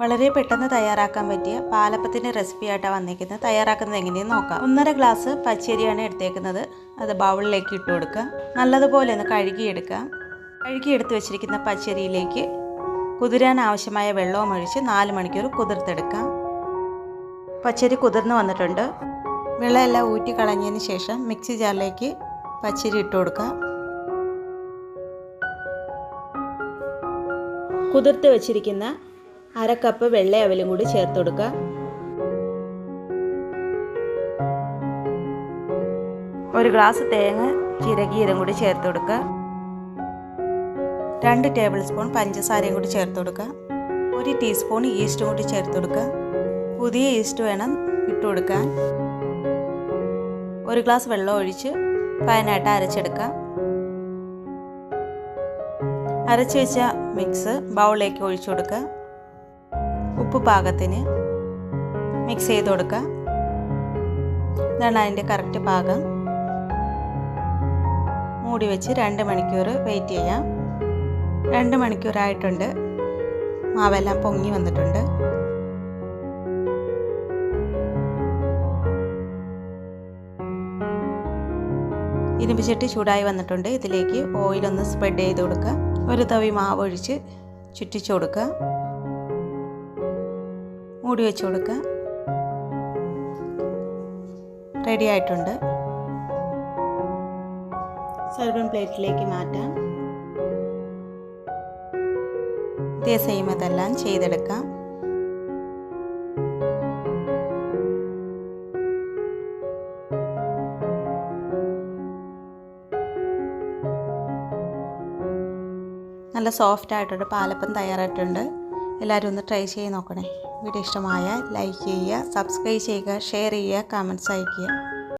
വളരെ പെട്ടെന്ന് തയ്യാറാക്കാൻ പറ്റിയ പാലപ്പത്തിന്റെ റെസിപ്പി ആയിട്ടാണ് വന്നിരിക്കുന്നത്. തയ്യാറാക്കുന്നത് എങ്ങനെയെന്ന് നോക്കാം. ഒന്നര ഗ്ലാസ് പച്ചരിയാണ് എടുത്തേക്കുന്നത്. അത് ബൗളിലേക്ക് ഇട്ട് കൊടുക്കുക. നല്ലതുപോലെ ഒന്ന് കഴുകിയെടുക്കുക. കഴുകിയെടുത്ത് വെച്ചിരിക്കുന്ന പച്ചരിയിലേക്ക് കുതിരാൻ ആവശ്യമായ വെള്ളവും ഒഴിച്ച് നാല് മണിക്കൂർ കുതിർത്തെടുക്കാം പച്ചരി കുതിർന്ന് വന്നിട്ടുണ്ട്. വെള്ളമെല്ലാം ഊറ്റി കളഞ്ഞതിന് ശേഷം മിക്സി ജാറിലേക്ക് പച്ചരി ഇട്ട് കൊടുക്കുക. കുതിർത്ത് വെച്ചിരിക്കുന്ന അര കപ്പ് വെള്ള അവലും കൂടി ചേർത്ത് കൊടുക്കുക ഒരു ഗ്ലാസ് തേങ്ങ ചിരകീരം കൂടി ചേർത്ത് കൊടുക്കുക രണ്ട് ടേബിൾ സ്പൂൺ പഞ്ചസാരയും കൂടി ചേർത്ത് കൊടുക്കുക ഒരു ടീസ്പൂൺ ഈസ്റ്റും കൂടി ചേർത്ത് കൊടുക്കുക പുതിയ ഈസ്റ്റ് വേണം ഇട്ട് കൊടുക്കാൻ ഒരു ഗ്ലാസ് വെള്ളം ഒഴിച്ച് ഫൈനായിട്ട് അരച്ചെടുക്കുക അരച്ച് വെച്ച മിക്സ് ബൗളിലേക്ക് ഒഴിച്ചു കൊടുക്കുക ഉപ്പ് പാകത്തിന് മിക്സ് ചെയ്ത് കൊടുക്കുക. ഇതാണ് അതിന്റെ കറക്റ്റ് പാകം. മൂടി വെച്ച് രണ്ട് മണിക്കൂർ വെയിറ്റ് ചെയ്യാം. രണ്ട് മണിക്കൂറായിട്ടുണ്ട്. മാവെല്ലാം പൊങ്ങി വന്നിട്ടുണ്ട്. ഇരുമ്പ് ചട്ടി ചൂടായി വന്നിട്ടുണ്ട്. ഇതിലേക്ക് ഓയിലൊന്ന് സ്പ്രെഡ് ചെയ്ത് കൊടുക്കുക. ഒരു തവി മാവ് ഒഴിച്ച് ചുറ്റിച്ചു കൊടുക്കുക. മൂടി വെച്ച് കൊടുക്കുക. റെഡി ആയിട്ടുണ്ട്. സെർവൻ പ്ലേറ്റിലേക്ക് മാറ്റാം. ഇതേ സെയിം അതെല്ലാം ചെയ്തെടുക്കാം. നല്ല സോഫ്റ്റ് ആയിട്ടുണ്ട് പാലപ്പം തയ്യാറായിട്ടുണ്ട്. എല്ലാവരും ഒന്ന് ട്രൈ ചെയ്ത് നോക്കണേ. വീഡിയോ ഇഷ്ടമായാൽ ലൈക്ക് ചെയ്യുക സബ്സ്ക്രൈബ് ചെയ്യുക ഷെയർ ചെയ്യുക കമന്റ്സ് അയയ്ക്കുക.